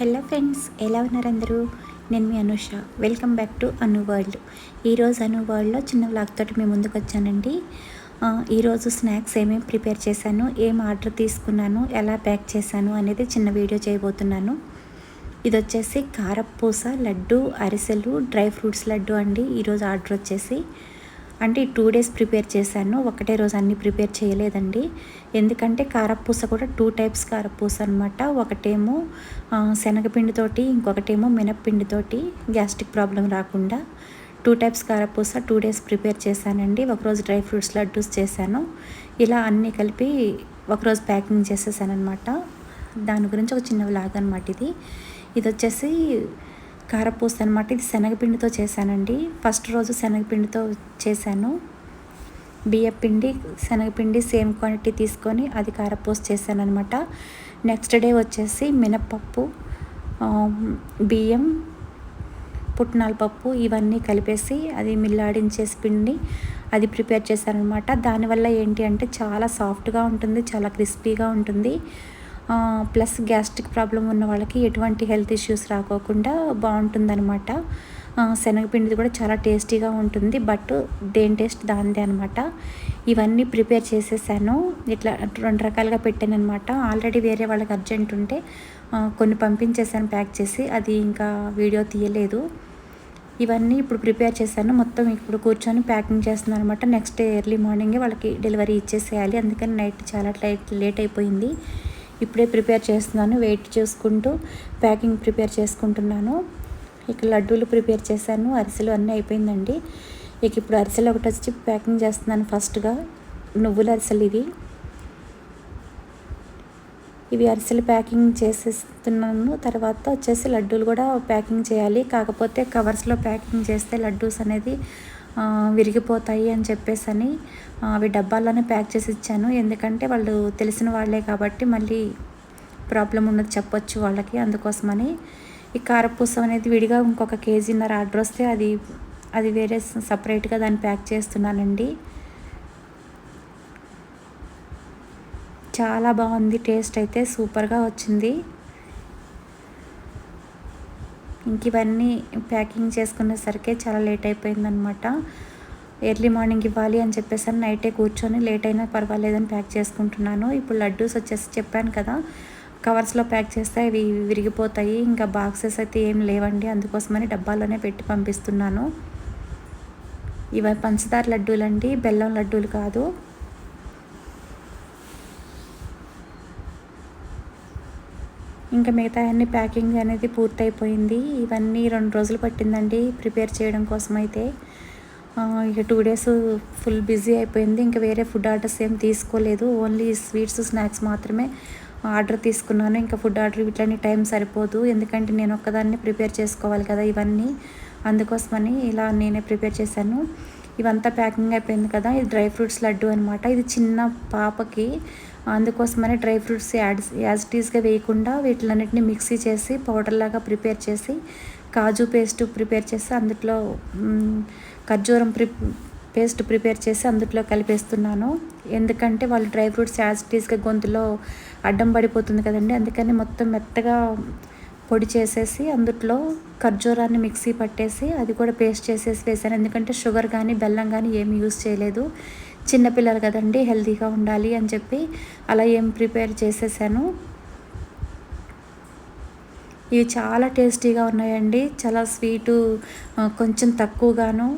Hello friends ఎలా ఉన్నారు అందరూ? నేను మీ Anusha. Welcome back to Anu world ఈరోజు అను వరల్డ్లో చిన్న వ్లాగ్ తోటి మీ ముందుకు వచ్చానండి. ఈరోజు స్నాక్స్ ఏమేమి ప్రిపేర్ చేశాను ఏం ఆర్డర్ తీసుకున్నాను ఎలా ప్యాక్ చేశాను అనేది చిన్న వీడియో చేయబోతున్నాను. ఇది వచ్చేసి కారపూస లడ్డు అరిసెలు డ్రై ఫ్రూట్స్ లడ్డు అండి. ఈరోజు ఆర్డర్ వచ్చేసి అంటే టూ డేస్ ప్రిపేర్ చేశాను. ఒకటే రోజు అన్ని ప్రిపేర్ చేయలేదండి. ఎందుకంటే కారపూస కూడా టూ టైప్స్ కారపూస అనమాట ఒకటేమో శనగపిండితోటి ఇంకొకటేమో మినప్పిండితోటి గ్యాస్ట్రిక్ ప్రాబ్లం రాకుండా టూ టైప్స్ కారపూస టూ డేస్ ప్రిపేర్ చేశానండి. ఒకరోజు డ్రై ఫ్రూట్స్ లడ్డూస్ చేశాను. ఇలా అన్నీ కలిపి ఒకరోజు ప్యాకింగ్ చేసేసాను అనమాట దాని గురించి ఒక చిన్న వ్లాగ్ అనమాట ఇది. ఇది వచ్చేసి కారపూస అనమాట ఇది శనగపిండితో చేశానండి. ఫస్ట్ రోజు శనగపిండితో చేశాను. బియ్యపిండి శనగపిండి సేమ్ క్వాంటిటీ తీసుకొని అది కారపూస చేశాను అనమాట నెక్స్ట్ డే వచ్చేసి మినప్పప్పు బియ్యం పుట్నాల పప్పు ఇవన్నీ కలిపేసి అది మిల్లాడించేసి పిండి అది ప్రిపేర్ చేశానమాట దానివల్ల ఏంటి అంటే చాలా సాఫ్ట్గా ఉంటుంది చాలా క్రిస్పీగా ఉంటుంది. ప్లస్ గ్యాస్ట్రిక్ ప్రాబ్లం ఉన్న వాళ్ళకి ఎటువంటి హెల్త్ ఇష్యూస్ రాకోకుండా బాగుంటుందన్నమాట. శనగపిండిది కూడా చాలా టేస్టీగా ఉంటుంది బట్ దేని టేస్ట్ దానిదే అనమాట ఇవన్నీ ప్రిపేర్ చేసేసాను. ఇట్లా రెండు రకాలుగా పెట్టాను అనమాట ఆల్రెడీ వేరే వాళ్ళకి అర్జెంట్ ఉంటే కొన్ని పంపించేసాను ప్యాక్ చేసి అది ఇంకా వీడియో తీయలేదు. ఇవన్నీ ఇప్పుడు ప్రిపేర్ చేశాను. మొత్తం ఇప్పుడు కూర్చొని ప్యాకింగ్ చేస్తున్నాను అనమాట నెక్స్ట్ డే ఎర్లీ మార్నింగే వాళ్ళకి డెలివరీ ఇచ్చేసేయాలి. అందుకని నైట్ చాలా లేట్ లేట్ అయిపోయింది. ఇప్పుడే ప్రిపేర్ చేస్తున్నాను వెయిట్ చేసుకుంటూ ప్యాకింగ్ ప్రిపేర్ చేసుకుంటున్నాను. ఇక లడ్డూలు ప్రిపేర్ చేశాను అరిసెలు అన్నీ అయిపోయిందండి. ఇక ఇప్పుడు అరిసెలు ఒకటి వచ్చి ప్యాకింగ్ చేస్తున్నాను ఫస్ట్గా. నువ్వుల అరిసెలు ఇవి. ఇవి అరిసెలు ప్యాకింగ్ చేసేస్తున్నాను. తర్వాత వచ్చేసి లడ్డూలు కూడా ప్యాకింగ్ చేయాలి. కాకపోతే కవర్స్లో ప్యాకింగ్ చేస్తే లడ్డూస్ అనేది విరిగిపోతాయి అని చెప్పేసి అని అవి డబ్బాల్లోనే ప్యాక్ చేసి ఇచ్చాను. ఎందుకంటే వాళ్ళు తెలిసిన వాళ్ళే కాబట్టి మళ్ళీ ప్రాబ్లం ఉన్నది చెప్పొచ్చు వాళ్ళకి అందుకోసమని. ఈ కారపూసం అనేది విడిగా ఇంకొక కేజీన్నర ఆర్డర్ వస్తే అది అది వేరే సపరేట్గా దాన్ని ప్యాక్ చేస్తున్నానండి. చాలా బాగుంది టేస్ట్ అయితే సూపర్గా వచ్చింది. ఇంక ఇవన్నీ ప్యాకింగ్ చేసుకునేసరికి చాలా లేట్ అయిపోయిందనమాట ఎర్లీ మార్నింగ్ ఇవ్వాలి అని చెప్పేసి నైటే కూర్చొని లేట్ అయినా పర్వాలేదని ప్యాక్ చేసుకుంటున్నాను. ఇప్పుడు లడ్డూస్ వచ్చేసి చెప్పాను కదా కవర్స్లో ప్యాక్ చేస్తే అవి విరిగిపోతాయి. ఇంకా బాక్సెస్ అయితే ఏం లేవండి అందుకోసమని డబ్బాలోనే పెట్టి పంపిస్తున్నాను. ఇవి పంచదార లడ్డూలండి బెల్లం లడ్డూలు కాదు. ఇంకా మిగతా అన్ని ప్యాకింగ్ అనేది పూర్తయిపోయింది. ఇవన్నీ రెండు రోజులు పట్టిందండి ప్రిపేర్ చేయడం కోసం అయితే ఇక టూ డేస్ ఫుల్ బిజీ అయిపోయింది. ఇంకా వేరే ఫుడ్ ఆర్డర్స్ ఏం తీసుకోలేదు. ఓన్లీ స్వీట్స్ స్నాక్స్ మాత్రమే ఆర్డర్ తీసుకున్నాను. ఇంకా ఫుడ్ ఆర్డర్ ఇట్లని టైం సరిపోదు. ఎందుకంటే నేను ఒక్కదాన్ని ప్రిపేర్ చేసుకోవాలి కదా ఇవన్నీ. అందుకోసమని ఇలా నేనే ప్రిపేర్ చేశాను. ఇవంతా ప్యాకింగ్ అయిపోయింది కదా ఇది డ్రై ఫ్రూట్స్ లడ్డు అనమాట ఇది చిన్న పాపకి అందుకోసమని డ్రై ఫ్రూట్స్ యాడ్ యాజ్ టీస్గా వేయకుండా వీటిలన్నిటిని మిక్సీ చేసి పౌడర్ లాగా ప్రిపేర్ చేసి కాజు పేస్ట్ ప్రిపేర్ చేసి అందులో ఖర్జూరం ప్రి పేస్ట్ ప్రిపేర్ చేసి అందులో కలిపేస్తున్నాను. ఎందుకంటే వాళ్ళు డ్రై ఫ్రూట్స్ యాజ్ టీస్గా గొంతులో అడ్డం పడిపోతుంది కదండి అందుకని మొత్తం మెత్తగా పొడి చేసేసి అందులో ఖర్జూరాన్ని మిక్సీ పట్టేసి అది కూడా పేస్ట్ చేసేసి వేసాను. ఎందుకంటే షుగర్ కానీ బెల్లం కానీ ఏమి యూస్ చేయలేదు. చిన్నపిల్లలు కదండి హెల్తీగా ఉండాలి అని చెప్పి అలా ఏం ప్రిపేర్ చేసేసాను. ఇవి చాలా టేస్టీగా ఉన్నాయండి. చాలా స్వీటు కొంచెం తక్కువగాను.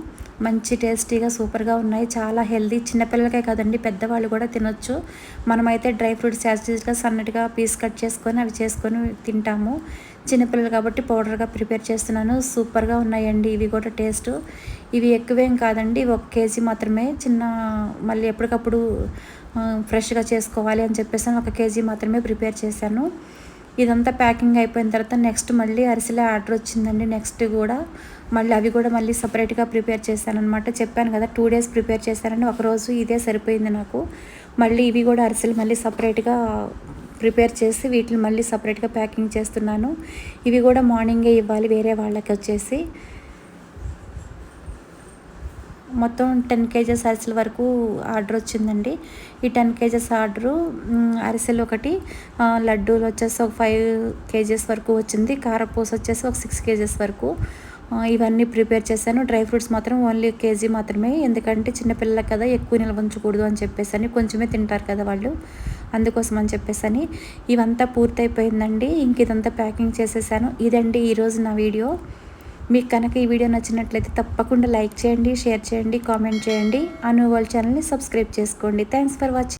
మంచి టేస్టీగా సూపర్గా ఉన్నాయి. చాలా హెల్దీ చిన్నపిల్లలకే కదండి పెద్దవాళ్ళు కూడా తినొచ్చు. మనమైతే డ్రై ఫ్రూట్స్ యాజిటీస్గా సన్నటిగా పీస్ కట్ చేసుకొని అవి చేసుకొని తింటాము. చిన్నపిల్లలు కాబట్టి పౌడర్గా ప్రిపేర్ చేస్తున్నాను. సూపర్గా ఉన్నాయండి. ఇవి కూడా టేస్ట్. ఇవి ఎక్కువేం కాదండి. ఒక కేజీ మాత్రమే. చిన్న మళ్ళీ ఎప్పటికప్పుడు ఫ్రెష్గా చేసుకోవాలి అని చెప్పేసి ఒక కేజీ మాత్రమే ప్రిపేర్ చేశాను. ఇదంతా ప్యాకింగ్ అయిపోయిన తర్వాత నెక్స్ట్ మళ్ళీ అరిసెలే ఆర్డర్ వచ్చిందండి. నెక్స్ట్ కూడా మళ్ళీ అవి కూడా మళ్ళీ సపరేట్గా ప్రిపేర్ చేశానమాట చెప్పాను కదా టూ డేస్ ప్రిపేర్ చేశానండి. ఒకరోజు ఇదే సరిపోయింది నాకు. మళ్ళీ ఇవి కూడా అరిసెలు మళ్ళీ సపరేట్గా ప్రిపేర్ చేసి వీటిని మళ్ళీ సపరేట్గా ప్యాకింగ్ చేస్తున్నాను. ఇవి కూడా మార్నింగే ఇవ్వాలి వేరే వాళ్ళకి వచ్చేసి. మొత్తం టెన్ కేజెస్ అరిసెల వరకు ఆర్డర్ వచ్చిందండి. ఈ టెన్ కేజెస్ ఆర్డరు అరిసెలు ఒకటి లడ్డూలు వచ్చేసి ఒక ఫైవ్ కేజెస్ వరకు వచ్చింది. కారపూస వచ్చేసి ఒక సిక్స్ కేజెస్ వరకు ఇవన్నీ ప్రిపేర్ చేశాను. డ్రై ఫ్రూట్స్ మాత్రం ఓన్లీ కేజీ మాత్రమే. ఎందుకంటే చిన్నపిల్లలు కదా ఎక్కువ నిల్వ ఉంచకూడదు అని చెప్పేసి కొంచెమే తింటారు కదా వాళ్ళు. అందుకోసం అని చెప్పేసి అని ఇవంతా పూర్తయిపోయిందండి. ఇంక ఇదంతా ప్యాకింగ్ చేసేసాను. ఇదండి ఈరోజు నా వీడియో. మీకు కనుక ఈ వీడియో నచ్చినట్లయితే తప్పకుండా లైక్ చేయండి షేర్ చేయండి కామెంట్ చేయండి. అను వాళ్ళ ఛానల్ని సబ్స్క్రైబ్ చేసుకోండి. Thanks for watching